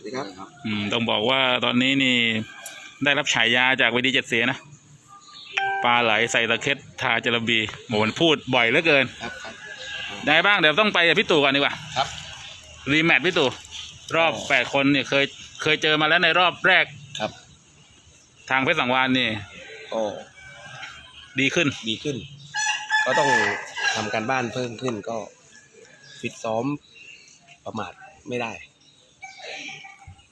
สวัสดีครับ อืมต้องบอกว่าตอนนี้นี่ได้รับฉายาจากเวทีเจ็ดเสียนะปลาไหลใส่ตะเข็ดทาจระบีโหมันพูดบ่อยเหลือเกินครับครับยังไงบ้างเดี๋ยวต้องไปกับพี่ตู่ก่อนดีกว่าครับ รีแมตช์พี่ตู่รอบอ๋อแปดคนเนี่ยเคยเคยเจอมาแล้วในรอบแรกครับ ทางเพชรสังวานนี่ก็ดีขึ้น ดีขึ้น ก็ต้องทำการบ้านเพิ่มขึ้นก็ฟิตซ้อมประมาทไม่ได้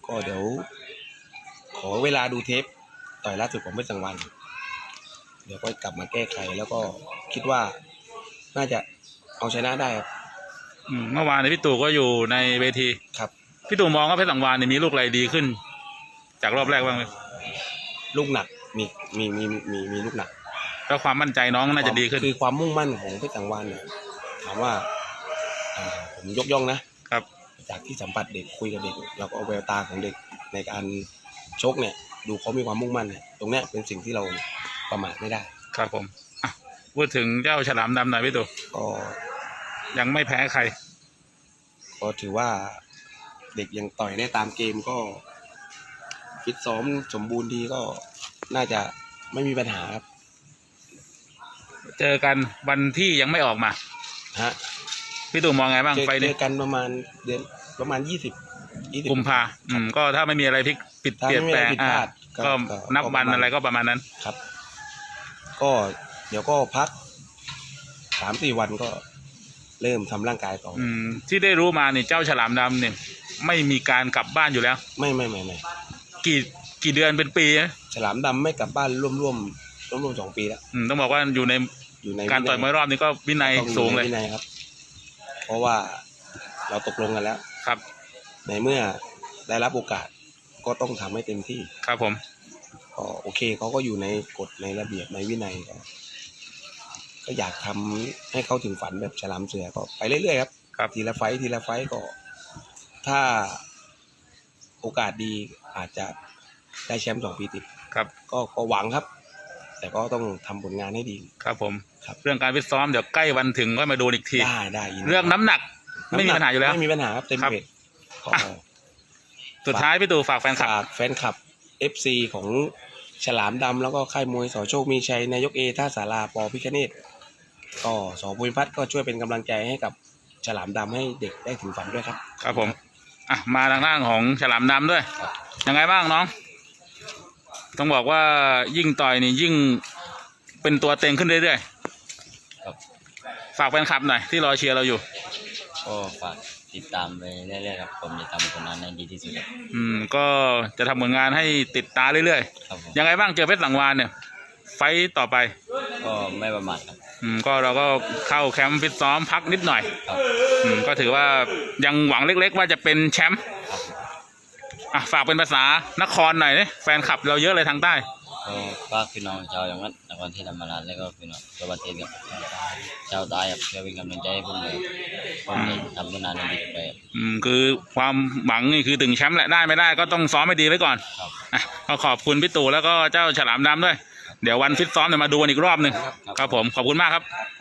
ก็เดี๋ยว ขอเวลาดูเทปต่อยล่าสุดของเพชรสังวัน เดี๋ยวก็กลับมาแก้ไขแล้วก็คิดว่าน่าจะเอาชนะได้ครับอืมเมื่อวานเนยพี่ตู่ก็อยู่ในเวที ครับพี่ตู่มองว่าเพชรสังวานเนี่ยมีลูกอะไรดีขึ้น จากรอบแรกบ้างไหมลูกหนักมีมีมีมีมีลูกหนักแล้วความมั่นใจน้องน่าจะดีขึ้น คือความมุ่งมั่นของเพชรสังวานเนี่ยถามว่าอ่าผมยกย่องนะครับ จากที่สัมผัสเด็กคุยกับเด็กแล้วก็แววตาของเด็กในการชกเนี่ย ดูเขามีความมุ่งมั่นเนี่ยตรงเนี้ยเป็นสิ่งที่เราประมาทไม่ได้ ครับผมอะพูดถึงเจ้าฉลามดำหน่อยพี่ตู่ก็ยังไม่แพ้ใคร ก็ถือว่าเด็กยังต่อยได้ตามเกมก็ฟิตซ้อมสมบูรณ์ดีก็น่าจะไม่มีปัญหาครับเจอกันวันที่ยังไม่ออกมาฮะพี่ตู่มองไงบ้างเจอไฟเจนี้อกันประมาณเดือน ประมาณยี่สิบยี่สิบ กุมภาอืมก็ถ้าไม่มีอะไรพลิกผิดถ้าเปลี่ยนไม่มีแปลอะไรงผิดพอ่าลาดก็ก็ก็นับก็วันประมาณ อะไรก็ประมาณนั้น ครับ ก็เดี๋ยวก็พักสามสี่วันก็เริ่มทำร่างกายต่อออืมที่ได้รู้มานี่เจ้าฉลามดำเนี่ย ไม่มีการกลับบ้านอยู่แล้ว ไม่ไม่ไม่ไม่กี่กี่เดือนเป็นปีนะฉลามดำไม่กลับบ้านร่วมร่วมร่วมร่วมสองปีแล้ว อืมต้องบอกว่าอยู่ในอยู่ในการต่อยมวยรอบนี้ก็วินัยต้องอสูงเลย ในวินัยครับ เพราะว่าเราตกลงกันแล้ว ครับ ในเมื่อได้รับโอกาสก็ต้องทำให้เต็มที่ครับผม ก็โอเคเขาก็อยู่ในกฎในระเบียบในวินัยก็ก็อยากทำให้เขาถึงฝันแบบฉลามเสือก็ไปเรื่อยๆครับครับ ทีละไฟต์ทีละไฟต์ก็ ถ้าโอกาสดีอาจจะได้แชมป์สองปีติด ครับก็ก็หวังครับ แต่ก็ต้องทำผลงานให้ดี ครับผม ครับ เรื่องการฟิตซ้อมเดี๋ยวใกล้วันถึงก็มาดูอีกที ได้ได้ยินดีเรื่องน้ำหนัก ไม่มีปัญหาอยู่แล้ว ไม่มีปัญหาครับเต็มครับ เวทก็อะสุดท้ายพี่ตู่ฝากแฟนคลับ ฝากแฟนคลับ FC ของฉลามดำแล้วก็ค่ายมวยสอโชคมีชัย นายกเอท่าสาราปอพิคเนตก็สอภูมิพัฒน์ก็ช่วยเป็นกำลังใจให้กับฉลามดำให้เด็กได้ถึงฝันด้วยครับ ครับผม อะ มาทางด้านของฉลามดำด้วย ครับ ยังไงบ้างน้อง ต้องบอกว่ายิ่งต่อยนี่ยิ่งเป็นตัวเต็งขึ้นเรื่อยครับ ๆ ฝากแฟนคลับหน่อยที่รอเชียร์เราอยู่ ก็ฝากติดตามไปเรื่อยๆครับผมจะทำผลงานให้ดีที่สุดครับ อืมก็จะทำผลงานให้ติดตาเรื่อยครับผม ๆ ยังไงบ้างเจอเพชรสังวานเนี่ย ไฟต์ต่อไป ก็ไม่ประมาทครับอืมก็เราก็เข้าแคมป์ฟิตซ้อมพักนิดหน่อย ครับอืมก็ถือว่ายังหวังเล็ก ๆ ว่าจะเป็นแชมป์ครับอะฝากเป็นภาษานครหน่อยนี่แฟนคลับเราเยอะเลยทางใต้ ก็ฝากพี่น้องชาวจังหวัดนครศรีธรรมราชและก็พี่น้องทั่วประเทศครับชาวใต้ครับช่วยเป็นกำลังใจให้ผมเลยผมจะทำผลงานให้ดีไปครับ อืมคือความหวังนี่คือถึงแชมป์แหละได้ไม่ได้ก็ต้องซ้อมให้ดีไว้ก่อนครับ อะก็ขอบคุณพี่ตู่แล้วก็เจ้าฉลามดำด้วย เดี๋ยววันฟิตซ้อมเดี๋ยวมาดูกันอีกรอบหนึ่งครับผมขอบคุณมากครับครับ